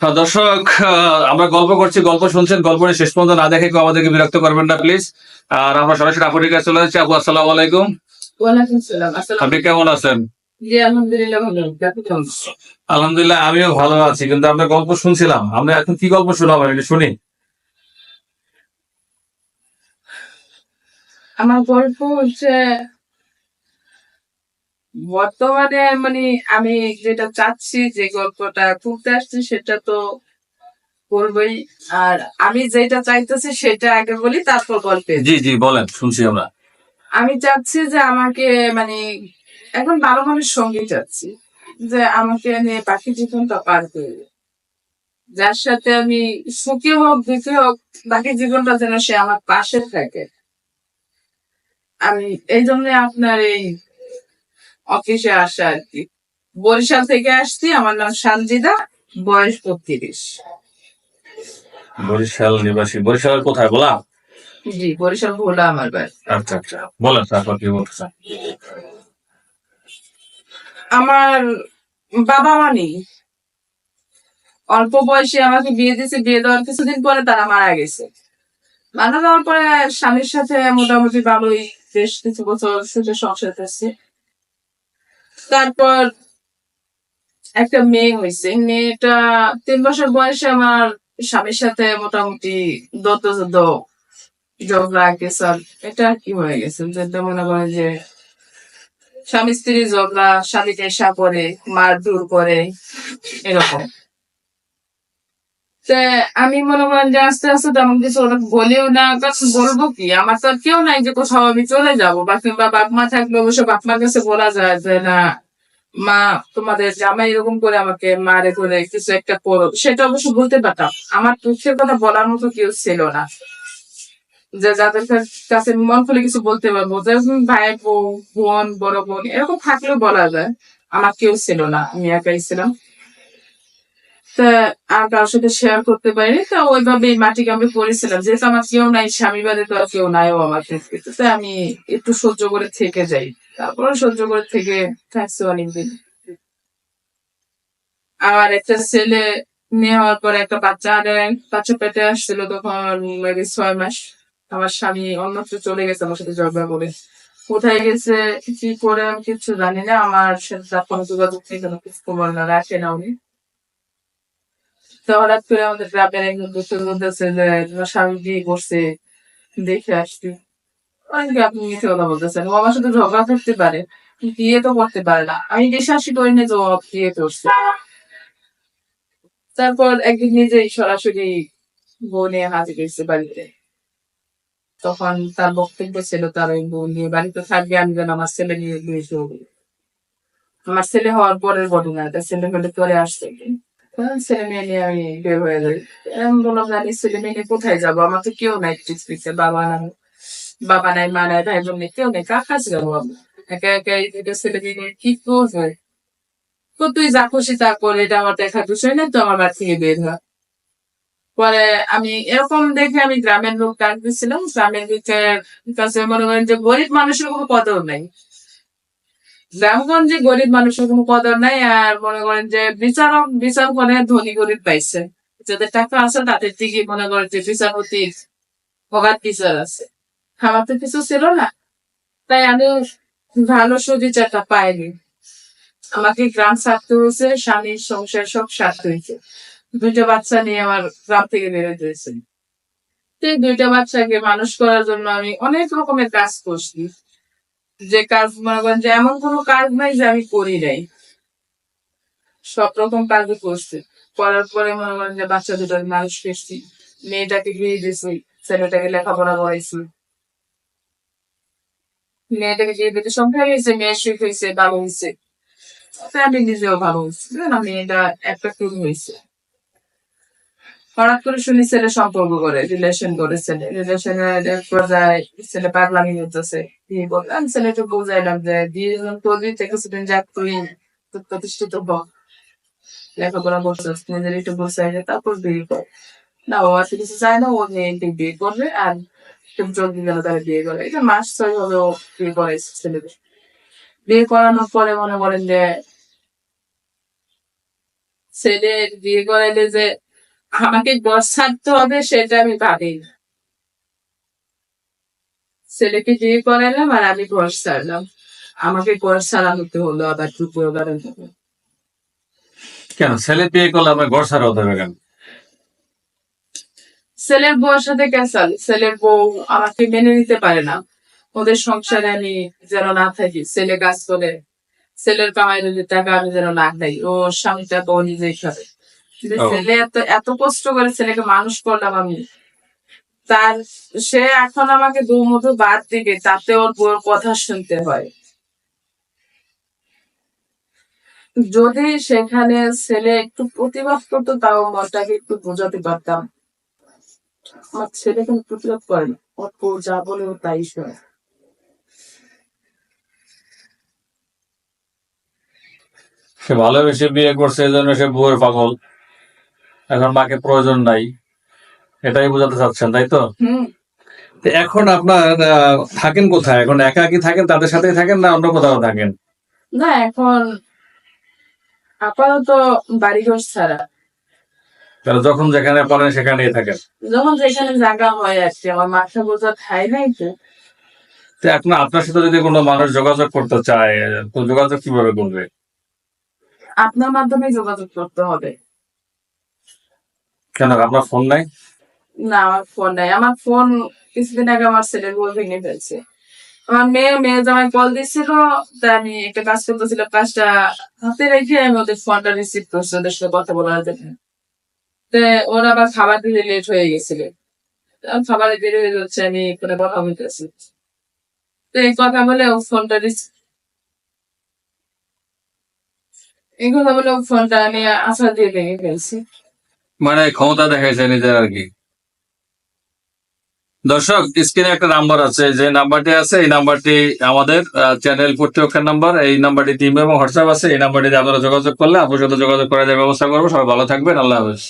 হ্যাঁ, দর্শক আমরা গল্প করছি গল্প শুনছেন গল্প নিয়ে শেষ পর্যন্ত না দেখে কেউ আমাদেরকে বিরক্ত করবেন না প্লিজ আর আমরা সরাসরি আপুর কাছে চলে যাচ্ছি। আপু আসসালামু আলাইকুম। আপনি কেমন আছেন? আলহামদুলিল্লাহ আমিও ভালো আছি কিন্তু আমরা গল্প শুনছিলাম। আমরা এখন কি গল্প শোনাবো এটা শুনি। আমার গল্প হচ্ছে বর্তমানে মানে আমি যেটা চাচ্ছি যে গল্পটা করতে আসছি সেটা তো করবই। আর আমি যেটা চাইতেছি সেটা আগে বলি তারপর গল্পে জি জি বলেন শুনছি আমরা। আমি চাচ্ছি যে আমাকে মানে এখন ভালো মানুষ সঙ্গী চাচ্ছি যে আমাকে নিয়ে পাখি জীবনটা পার করবে যার সাথে আমি সুখী হোক দুঃখী হোক বাকি জীবনটা যেন সে আমার পাশে থাকে। আমি এই জন্য আপনার এই অফিসে আসা আর কি। বরিশাল থেকে আসছি আমার নাম সানজিদা বয়স বত্রিশ। বরিশাল নিবাসী। বরিশালের কোথায় বলা জি বরিশাল ভোলা আমার বাড়ি। আচ্ছা আচ্ছা। বলেন তারপর কি বলতেছেন? আমার বাবা মা নেই। অল্প বয়সে আমাকে বিয়ে দিয়েছে বিয়ে দেওয়ার কিছুদিন পরে তারা মারা গেছে। মারা যাওয়ার পরে স্বামীর সাথে মোটামুটি ভালোই বেশ কিছু বছর সুখে সংসার করছে। তারপর একটা মেয়ে হয়েছে। মেয়েটা তিন বছর বয়সে আমার স্বামীর সাথে মোটামুটি দত যুদ্ধ ঝগড়া গেছাল এটা কি হয়ে গেছে? যেটা মনে করে যে স্বামী স্ত্রী ঝগড়া, স্বামীকে এসা করে, মারধর করে, এরকম। আমি মনে করেন যে আস্তে আস্তে তেমন কিছু ওরা বলেও না, কারণ বলব কি, আমার তো কেউ নাই যে কোথাও আমি চলে যাব। বা কিংবা বাপ মা থাকলে অবশ্য বাপ মার কাছে বলা যায় যে, না, মা, তোমাদের জামাই এরকম করে আমাকে মারে করে কিছু একটা করো। সেটা অবশ্য বলতে পারতাম। আমার দুঃখের কথা বলার মতো কেউ ছিল না। যে যাদের কাছে মন খুলে কিছু বলতে পারব যেরকম ভাই বোন, বড় বোন, এরকম থাকলেও বলা যায়, আমার কেউ ছিল না, আমি একাই ছিলাম। তা আর কারোর সাথে শেয়ার করতে পারিনি। তা ওইভাবে মাটি কামড়ে পড়েছিলাম। যেহেতু আমার কেউ নাই স্বামী বাদে তো আর কেউ নাইও আমার পৃথিবীতে তাই আমি একটু সহ্য করে থেকে যাই। তারপরে সহ্য করে থেকে থাকছি অনেকদিন আর একটা ছেলে মেয়ে হওয়ার পরে একটা বাচ্চা আর, বাচ্চা পেটে আসছিল তখন maybe ছয় মাস। আমার স্বামী অন্যত্র চলে গেছে আমার সাথে ঝগড়া করে। কোথায় গেছে, কি করে আমি কিছু জানি না। আমার সাথে যোগাযোগ নেই, কোনো কিছু খবর না, রাখে না উনি। তো হঠাৎ করে আমাদের গ্রামের একজন দোষের বলতেছে যে স্বামী বিয়ে করছে, দেখে আসছি অনেকে আপনি মিথ্যে কথা বলতেছেন ও আমার সাথে ঝগড়া করতে পারে, বিয়ে তো করতে পারে না। আমি বিশ্বাসই করি না যে ও বিয়ে করছে। তারপর একদিন নিজেই সরাসরি বউ নিয়ে হাজির হয়েছে বাড়িতে। তখন তার বক্তব্য ছিল, তার ওই বউ নিয়ে বাড়িতে থাকবে, আমি যেন আমার ছেলে নিয়ে বিয়ে আমার ছেলে হওয়ার পরের ঘটনা ছেলে হলে পরে আসছে আমি হয়ে আমি বললাম ছেলে মেয়ে কোথায় যাব? আমার তো কেউ নাই পৃথিবীতে বাবা বাবা নাই, মা নাই, ভাই বোন কেউ কাছে যাব একা ছেলে মেয়ে কি করবে? তো তুই যা খুশি তা করে, এটা আমার দেখার তো আমার বাড়ি থেকে বের হয় পরে আমি এরকম দেখে আমি গ্রামের লোক ডাক দিয়েছিলাম গ্রামের কাছে মনে করেন যে গরিব মানুষের কোনো কদর নাই। গ্রামগঞ্জে গরিব মানুষের কোনো কদর নাই, আর মনে করেন যে বিচারক বিচার করে ধনী গরিব পাইছে। যাদের টাকা আছে, তাদের দিকে মনে করেন যে বিচারপতির অগাধ বিচার আছে। আমার তো কিছু ছিল না, তাই আমি ভালো সুবিচারটা পাইনি। আমাকে গ্রাম ছাড়তে হয়েছে, স্বামীর সংসার সব ছাড়তে হয়েছে। দুইটা বাচ্চা নিয়ে আমার গ্রাম থেকে বেরোতে হয়েছে দুইটা বাচ্চাকে মানুষ করার জন্য আমি অনেক রকমের কাজ করছি। যে কাজ মনে করেন যে এমন কোনো কাজ নাই যে আমি করি নাই। সব রকম কাজই করছে। করার পরে মনে করেন যে বাচ্চা দুটো মানুষ করছি। মেয়েটাকে বিয়ে দিয়েছি ছেলেটাকে লেখাপড়া করাইছি। মেয়েটাকে বিয়ে দিতে সংখ্যা হয়েছে, মেয়ে সুখ হয়েছে, ভালো হয়েছে। ফ্যামিলি নিজেও ভালো হয়েছে। মেয়েটা একটা হয়েছে। হঠাৎ করে শুনি ছেলে সম্পর্ক করে রিলেশন করে ছেলে। পর্যায়ে ছেলে পাগলামি দিয়ে বললাম ছেলেটা বুঝাইলাম যে যখন করবি থেকে সেদিন যাক তুই প্রতিষ্ঠিত হ। লেখাপড়া নিজের একটু তারপর বিয়ে কর না, ও আর কিছু চায় না, ও মেয়েকে বিয়ে করবে, আর খুব জলদি যেন তারা বিয়ে করে। এটা মাস ছয় হবে ও বিয়ে করে ছেলেদের। বিয়ে করানোর পরে মনে করেন যে ছেলে বিয়ে করাইলে যে আমাকে ঘর ছাড়তে হবে সেটা আমি ভাবি না। ছেলেকে বিয়ে করাইলাম আর আমি ঘর ছাড়লাম আমাকে ঘর ছাড়া হতে হলো আবার জন্য। কেন ছেলে বিয়ে করলে ছাড়া হতে হবে কেন ছেলের বউয়ের সাথে ক্যাসাল ছেলের বউ আমাকে মেনে নিতে পারে না ওদের সংসারে আমি যেন না থাকি ছেলে কাজ করে ছেলের কামাই টাকা আমি যেন না খাই ও স্বামীটা ও নিজেই খাবে। ছেলে এত এত কষ্ট করে ছেলেকে মানুষ করলাম আমি। তার সে এখন আমাকে দু মুঠো বাদ দিবে তাতে ওর বউয়ের কথা শুনতে হয়। যদি সেখানে ছেলে একটু প্রতিবাদ করতো তাও মনটাকে একটু বোঝাতে পারতাম। আমার ছেলে কোনো প্রতিবাদ করে না। ওর বউ যা বলে ও তাই শোনে। সে ভালোবেসে বিয়ে করছে এই জন্য সে বউয়ের পাগল। এখন মাকে প্রয়োজন নাই। এটাই বোঝাতে চাচ্ছেন তাই তো? হুম। এখন আপনার থাকেন কোথায়? এখন একা কি থাকেন তাদের সাথেই থাকেন না অন্য কোথাও থাকেন? না এখন আপাতত বাড়িঘর ছাড়া। তাহলে যখন যেখানে পারেন সেখানেই থাকেন। যখন যেখানে জায়গা হয় আর কি আমার মাথা বোঝা খাই নাই তো। এখন আপনার সাথে যদি কোনো মানুষ যোগাযোগ করতে চায় তো যোগাযোগ কীভাবে করবে? আপনার মাধ্যমে যোগাযোগ করতে হবে। কেন, আপনার ফোন নাই? না, আমার ফোন নাই। আমার ফোন কিছুদিন আগে আমার ছেলের ভেঙে ফেলছে। আমার মেয়ে মেয়ে জামাই কল দিচ্ছিল, তা আমি একটা কাজ কাজটা হাতে রেখে আমি ওদের ফোনটা রিসিভ করছি, ওদের সাথে কথা ওরা আবার খাবার দিতে লেট হয়ে গেছিল। খাবারে বের হয়ে যাচ্ছে, আমি কোনো কথা বলতেছি। তো এই কথা বলে ও ফোনটা রিসিভ এই কথা বলে ও ফোনটা আমি আশা দিয়ে ভেঙে ফেলছি। মানে ক্ষমতা দেখাইছে নিজের আর কি। দর্শক স্ক্রিনে একটা নাম্বার আছে, যে নাম্বারটি আছে, এই নাম্বারটি আমাদের চ্যানেল কর্তৃপক্ষের নাম্বার এই নাম্বারটি টিম এবং হোয়াটসঅ্যাপ আছে, এই নাম্বারটি আপনারা যোগাযোগ করলে আপনার সাথে যোগাযোগ করার ব্যবস্থা করব। সবাই ভালো থাকবেন, আল্লাহ হাফেজ।